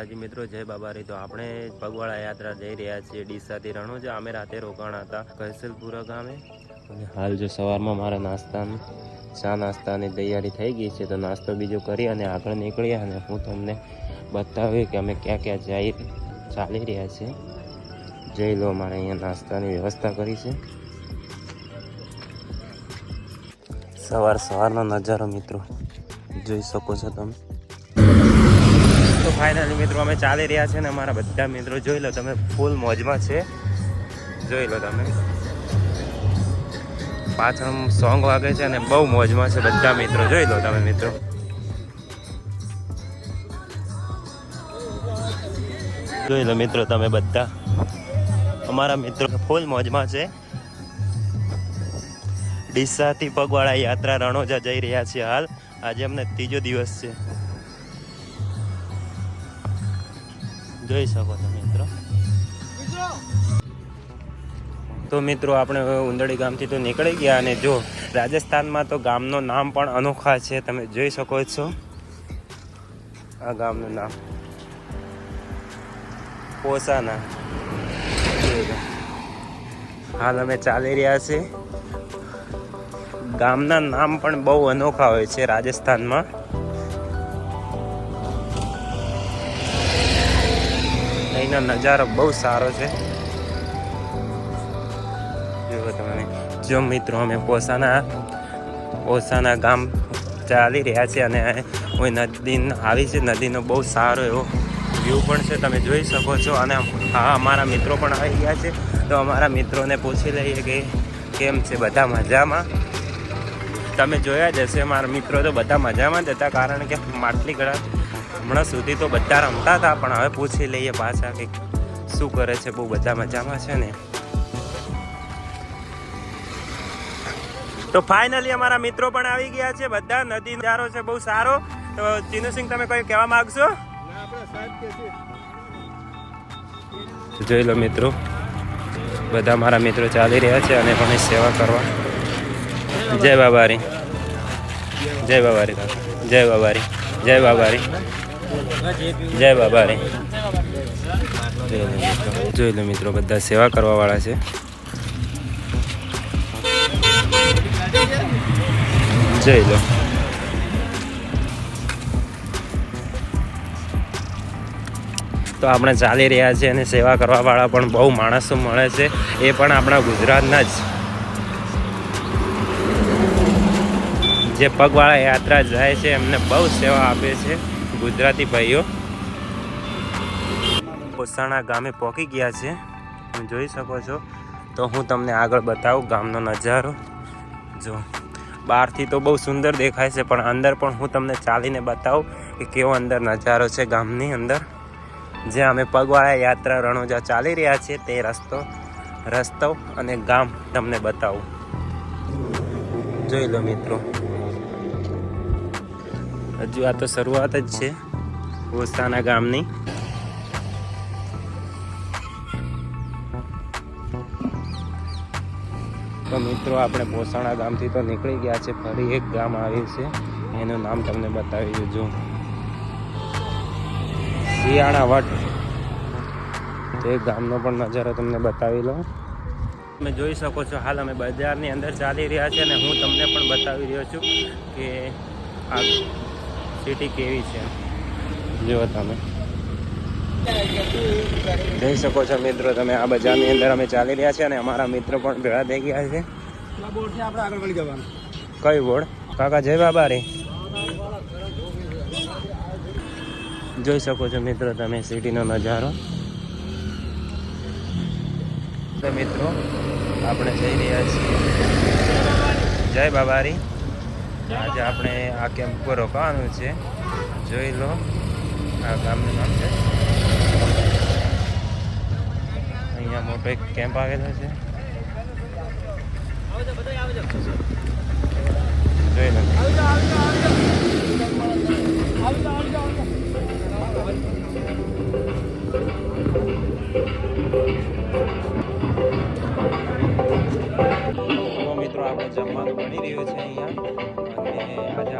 માતાજી મિત્રો, જય બાબારી. તો આપણે પગવાળા યાત્રા જઈ રહ્યા છીએ ડીસાથી રણુજા અમે રાતે રોકાણા હતા કૈસલપુરા ગામે. અને હાલ જો સવારમાં મારા નાસ્તાની, ચા નાસ્તાની તૈયારી થઈ ગઈ છે, તો નાસ્તો બીજો કરી અને આગળ નીકળ્યા અને હું તમને બતાવી કે અમે ક્યાં ક્યાં જઈ ચાલી રહ્યા છીએ. જઈ લો અમારે અહીંયા નાસ્તાની વ્યવસ્થા કરી છે. સવાર સવારનો નજારો મિત્રો, જોઈ શકો છો તમે. તો ફાઇનલી મિત્રો અમે ચાલી રહ્યા છે ને અમારા બધા મિત્રો જોઈ લો તમે ફૂલ મોજમાં છે. જોઈ લો તમે. પાછળ સોંગ વાગે છે અને બહુ મોજમાં છે બધા મિત્રો. જોઈ લો તમે મિત્રો. જોઈ લો મિત્રો તમે બધા. અમારા મિત્રો ફૂલ મોજમાં છે. ડીસાથી પગવાળા યાત્રા રણોજા જઈ રહ્યા છે હાલ. આજે અમને ત્રીજો દિવસ છે. જોઈ શકો છો મિત્રો. તો મિત્રો, આપણે હવે ઉંદડી ગામથી તો નીકળી ગયા અને જો, રાજસ્થાનમાં તો ગામનું નામ પણ અનોખા છે. તમે જોઈ શકો છો આ ગામનું નામ. પોસાના. હાલ અમે ચાલી રહ્યા છીએ. ગામના નામ પણ બહુ અનોખા હોય છે રાજસ્થાનમાં. અહીંનો નજારો બહુ સારો છે. જુઓ તમે, જો મિત્રો અમે પોસાના પોસાના ગામ ચાલી રહ્યા છે અને કોઈ નદી આવી છે નદીનો બહુ સારો એવો વ્યૂ પણ છે. તમે જોઈ શકો છો અને હા, અમારા મિત્રો પણ આવી ગયા છે. તો અમારા મિત્રોને પૂછી લઈએ કે કેમ છે, બધા મજામાં? તમે જોયા જ હશે, મારા મિત્રો તો બધા મજામાં જ હતા, કારણ કે માટલી ગળા હમણાં સુધી તો બધા રમતા હતા, પણ હવે પૂછી લઈએ પાછા કે શું કરે છે, બહુ બધા મજામાં છે ને. તો ફાઇનલી અમારા મિત્રો પણ આવી ગયા છે, બધા નદી નજારો છે બહુ સારો. તો ચિનુસિંહ તમે કોઈ કહેવા માંગશો? જોઈ લો મિત્રો, બધા મારા મિત્રો ચાલી રહ્યા છે અને પણ સેવા કરવા. જય બાબારી. જય બાબારી જય બાબારી. જય બાબારી. જય બાબા. જોઈ લો મિત્રો, બધા સેવા કરવા વાળા છે. જોઈ લો. તો આપણે ચાલી રહ્યા છીએ અને સેવા કરવા વાળા પણ બહુ માણસો મળે છે. એ પણ આપણા ગુજરાતના જ. જે પગવાળા યાત્રા જાય છે, એમને બહુ સેવા આપે છે. ગુજરાતી ભાઈઓ. પોસાણા ગામે પહોંચી ગયા છે. તમે જોઈ શકો છો. તો હું તમને આગળ બતાવું ગામનો નજારો. જો, બહારથી તો બહુ સુંદર દેખાય છે, પણ અંદર પણ હું તમને ચાલીને બતાવું કે કેવો અંદર નજારો છે ગામની અંદર. જે અમે પગવાળા યાત્રા રણોજા ચાલી રહ્યા છીએ, તે રસ્તો રસ્તો અને ગામ તમને બતાવું. જોઈ લો મિત્રો. હજુ આ તો શરૂઆત જ છે. ઓસાના ગામની. તો મિત્રો, આપણે પોસાણા ગામથી તો નીકળી ગયા છે. ફરી એક ગામ આવ્યું છે. એનું નામ તમને બતાવી દેજો શિયાળા વટ. તે ગામનો પણ નજારો તમને બતાવી લો તમે જોઈ શકો છો, હાલ અમે બજારની અંદર ચાલી રહ્યા છીએ અને હું તમને પણ બતાવી રહ્યો છું કે આ સિટી કેવી છે? જુઓ તમે જોઈ શકો છો મિત્રો તમે આ બજારની અંદર અમે ચાલી રહ્યા છીએ અને અમારા મિત્રો પણ ભેળા થઈ ગયા છે. આપણે આગળ વળી જવાનું. કઈ બોર્ડ? કાકા જય બાબા રે જોઈ શકો છો મિત્રો તમે સિટીનો નજારો. તો મિત્રો આપણે જઈ રહ્યા છીએ. જય બાબારી. આજે આપણે આ કેમ્પ પર રોકાવાનું છે. જોઈ લો, આ ગામનું નામ છે. અહીંયા મોટો એક કેમ્પ આવેલો છે. જોઈ લો. મિત્રો આપણે જમવાનું બની રહ્યું છે અહીંયા. અને આજે